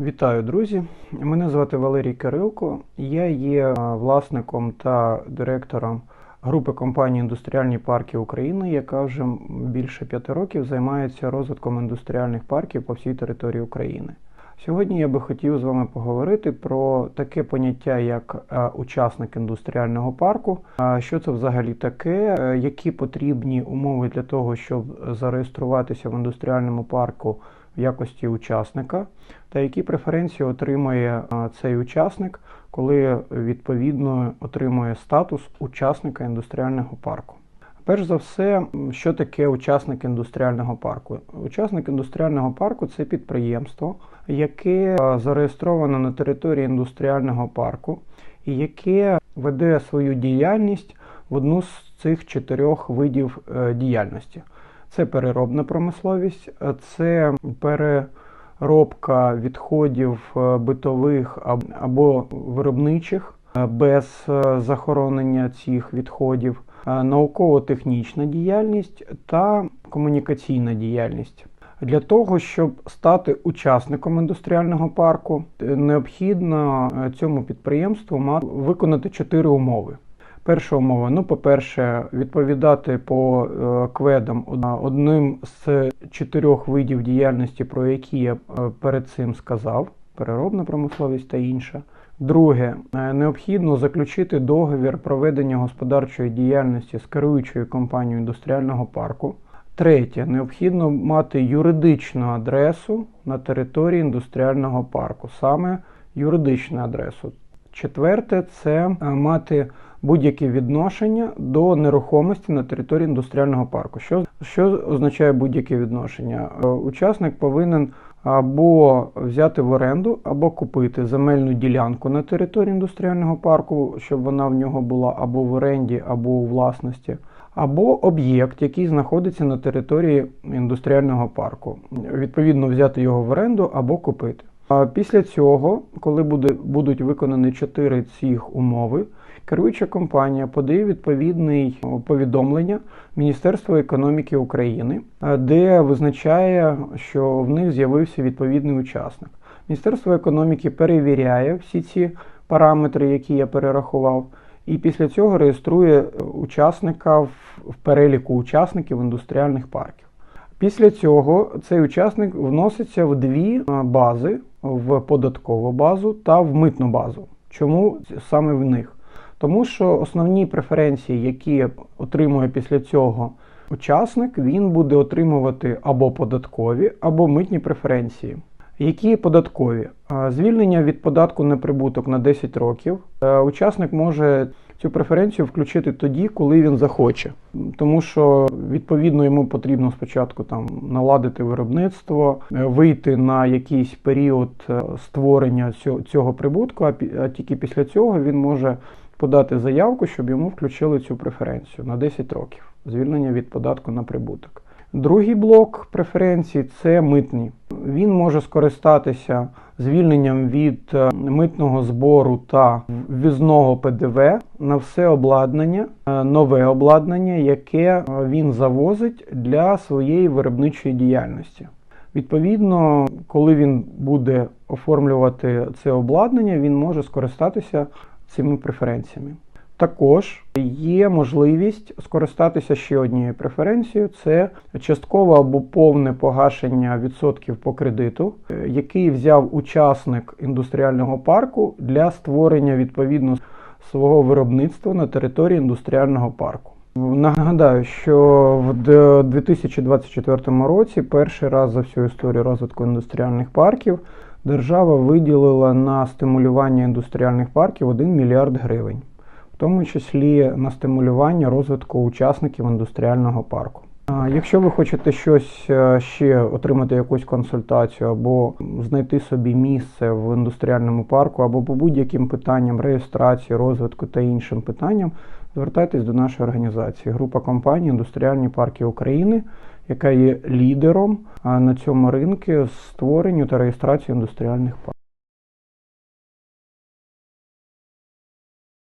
Вітаю, друзі! Мене звати Валерій Кирилко. Я є власником та директором групи компанії Індустріальні парки України, яка вже більше п'яти років займається розвитком індустріальних парків по всій території України. Сьогодні я би хотів з вами поговорити про таке поняття, як учасник індустріального парку. Що це взагалі таке, е, які потрібні умови для того, щоб зареєструватися в індустріальному парку в якості учасника, та які преференції отримує цей учасник, коли відповідно отримує статус учасника індустріального парку. Перш за все, що таке учасник індустріального парку? Учасник індустріального парку це підприємство, яке а, зареєстровано на території індустріального парку і яке веде свою діяльність в одну з цих чотирьох видів е, діяльності. Це переробна промисловість, це переробка відходів е, битових або виробничих е, без е, захоронення цих відходів, науково-технічна діяльність та комунікаційна діяльність. Для того, щоб стати учасником індустріального парку, необхідно цьому підприємству мати виконати чотири умови. Перша умова, ну, по-перше, відповідати по е, кведам одним з чотирьох видів діяльності, про які я е, перед цим сказав: переробна промисловість та інша. Друге, е, необхідно заключити договір проведення господарчої діяльності з керуючою компанією індустріального парку. Третє, необхідно мати юридичну адресу на території індустріального парку, саме юридичну адресу. Четверте це е, мати будь-які відношення до нерухомості на території індустріального парку. Що, що означає будь-яке відношення? Е, Учасник повинен або взяти в оренду, або купити земельну ділянку на території індустріального парку, щоб вона в нього була або в оренді, або у власності, або об'єкт, який знаходиться на території індустріального парку. Відповідно, взяти його в оренду або купити. Після цього, коли буде, будуть виконані чотири цих умови, керуюча компанія подає відповідне повідомлення Міністерству економіки України, е, де визначає, що в них з'явився відповідний учасник. Міністерство економіки перевіряє всі ці параметри, які я перерахував, і після цього реєструє е, учасника в, в переліку учасників індустріальних парків. Після цього цей учасник вноситься в дві е, бази: в податкову базу та в митну базу. Чому саме в них? Тому що основні преференції, які отримує після цього учасник, він буде отримувати або податкові, або митні преференції. Які податкові? Звільнення від податку на прибуток на 10 років. Е, Учасник може цю преференцію включити тоді, коли він захоче. Тому що відповідно йому потрібно спочатку там наладити виробництво, е, вийти на якийсь період е, створення цього, прибутку, а, тільки після цього він може подати заявку, щоб йому включили цю преференцію на 10 років звільнення від податку на прибуток. Другий блок преференцій це митні. Він може скористатися звільненням від е, митного збору та ввізного ПДВ на все обладнання, е, нове обладнання, яке е, він завозить для своєї виробничої діяльності. Відповідно, коли він буде оформлювати це обладнання, він може скористатися цими преференціями. Також є можливість скористатися ще однією преференцією: це часткове або повне погашення відсотків по кредиту, е, який взяв учасник індустріального парку для створення відповідно свого виробництва на території індустріального парку. Нагадаю, що в д- 2024 році перший раз за всю історію розвитку індустріальних парків держава виділила на стимулювання індустріальних парків 1 мільярд гривень тому числі на стимулювання розвитку учасників індустріального парку. Якщо ви хочете щось е, ще отримати якусь консультацію або знайти собі місце в індустріальному парку, або по будь-яким питанням реєстрації, розвитку та іншим питанням, звертайтесь до нашої організації. Група компаній Індустріальні парки України, яка є лідером на цьому ринку з створенню та реєстрацією індустріальних парків.